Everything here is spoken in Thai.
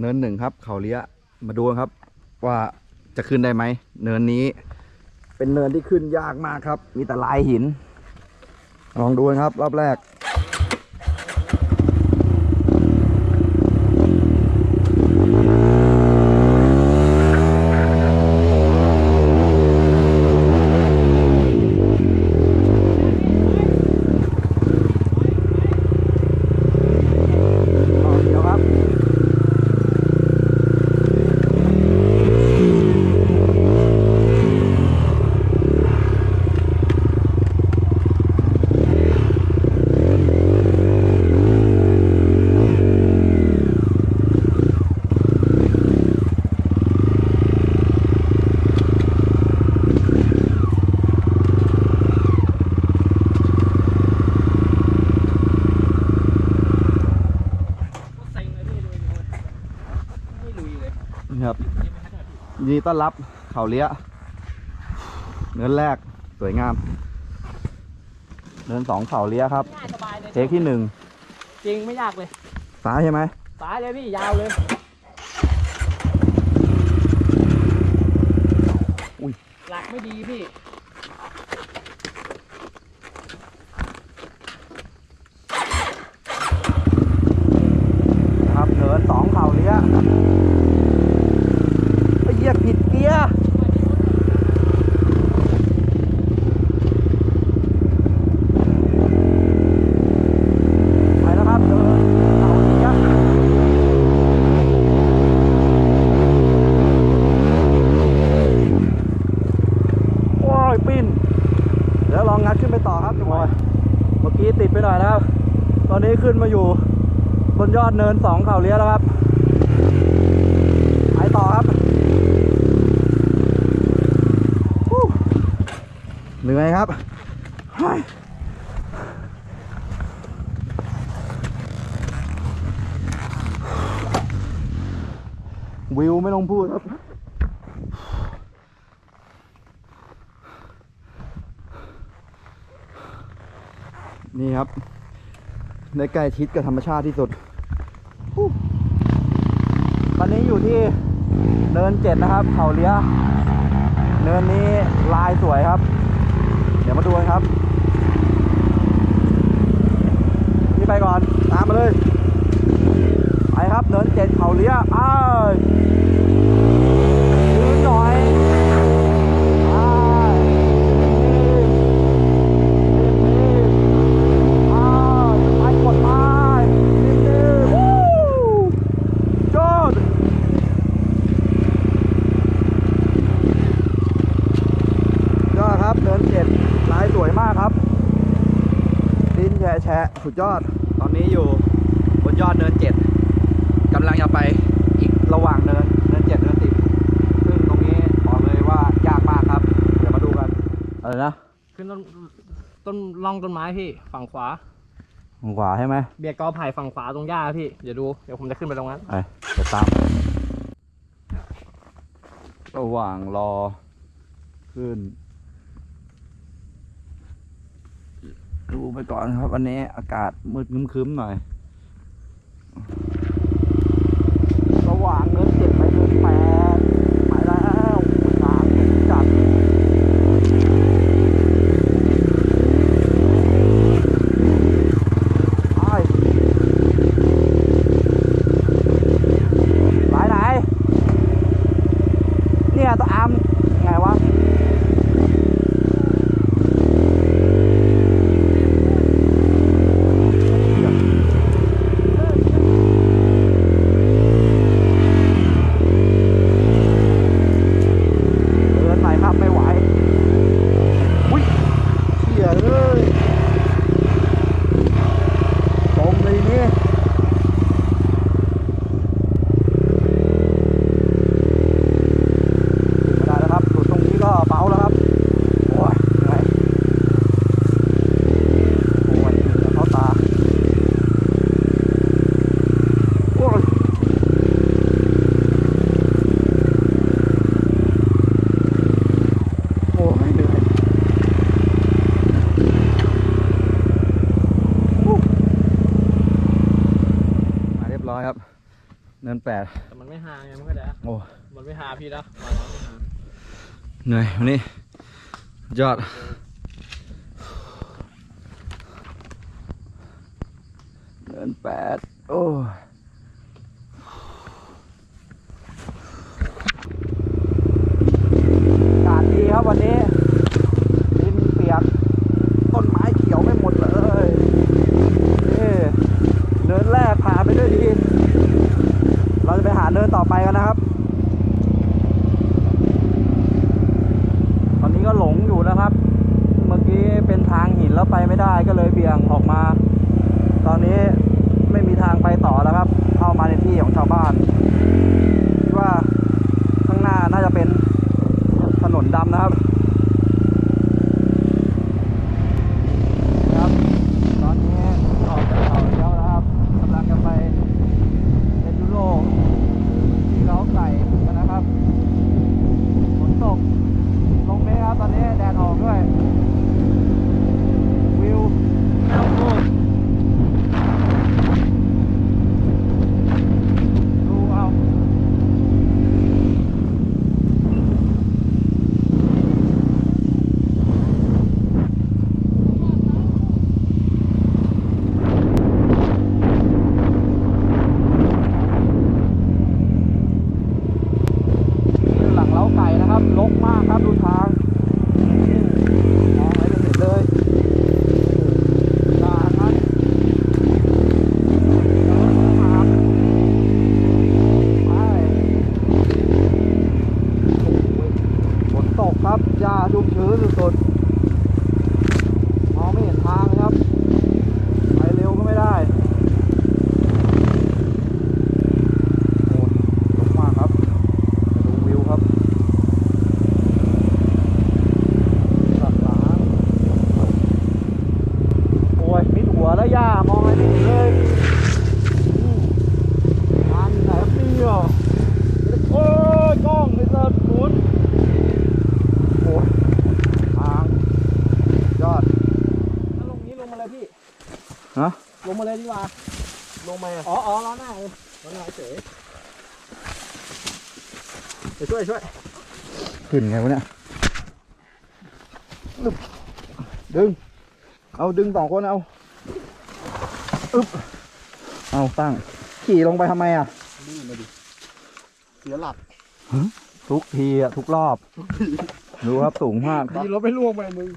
เนินหนึ่งครับ เขาเลี้ยมาดูครับ ว่าจะขึ้นได้ไหม เนินนี้ เป็นเนินที่ขึ้นยากมากครับ มีแต่ลายหิน ลองดูครับ รอบแรก ต่อเดียวครับ เซ็งเลยพี่ลุยเลยไม่ลุยเลย นี่ครับ ยินดีต้อนรับเขาเลี้ยเนินแรกสวยงามเนินสองเขาเลี้ยครับง่ายสบายเลยเทคที่หนึ่งจริงไม่ยากเลยซ้ายใช่ไหมสายเลยพี่ยาวเลยอุ้ยหลักไม่ดีพี่ นะครับเนินสองเขาเลี้ยไปเหยียบผิดเกียร์ไปแล้วครับเนินเขาเลี้ยโอ้ย ปิ้น เดี๋ยวลองงัดขึ้นไปต่อครับโอ้ยเมื่อกี้ติดไปหน่อยนะครับ ตอนนี้ขึ้นมาอยู่บนยอดเนินสองเขาเลี้ยแล้วครับไปต่อครับฮู้เหนื่อยครับเฮ้ยวิวไม่ต้องพูดครับ นี่ครับได้ใกล้ชิดกับธรรมชาติที่สุด ตอนนี้อยู่ที่เนินเจ็ดนะครับ เขาเลี้ยเนินนี้ลายสวยครับ เดี๋ยวมาดูกันครับ นี่ไปก่อน ตามมาเลย ไปครับ เนินเจ็ดเขาเลี้ยอ้าวยืนหน่อยอ้าวนี่นี่ อ้าวไปกดไปนิดนึงวู้จอดยอดครับเดินเจ็ดลายสวยมากครับ ดินแฉะแฉะ สุดยอด ตอนนี้อยู่บนยอดเนินเจ็ดกำลังจะไปอีกระหว่างเนินเนินเจ็ดเนินสิบซึ่งตรงนี้บอกเลยว่ายากมากครับ เดี๋ยวมาดูกัน อะไรนะ ขึ้นต้นต้นล่องต้นไม้พี่ฝั่งขวาทางขวาใช่ไหมเบียดกอไผ่ฝั่งขวาตรงหญ้าพี่ เดี๋ยวดู เดี๋ยวผมจะขึ้นไปตรงนั้นไปเดี๋ยวตาม ระหว่างรอขึ้น ดูไปก่อนครับ วันนี้อากาศมืดคึ้มๆหน่อยระหว่างเนินเจ็ดไปเนินแปดไปแล้วทางสูงจัดไปไหนไหนเนี่ยตัวอาม เงินแปดแต่มันไม่หาไงมันก็ได้โอ้มันไม่หาพี่แล้วเหนื่อยวันนี้ยอดเดินแปดโอ้าเลยดีกว่า ลงมาอ๋ออ๋อล้อหน้าล้อหน้าเฉยไปช่วยช่วยขึ้นไงวะเนี่ยดึง เอาดึงสองคนเอาอึบเอาตั้ง ขี่ลงไปทำไมอะนี่มาดิเสียหลักทุกทีอะ ทุกรอบ ดูครับสูงมากดีรถไม่ล่วงไปมึง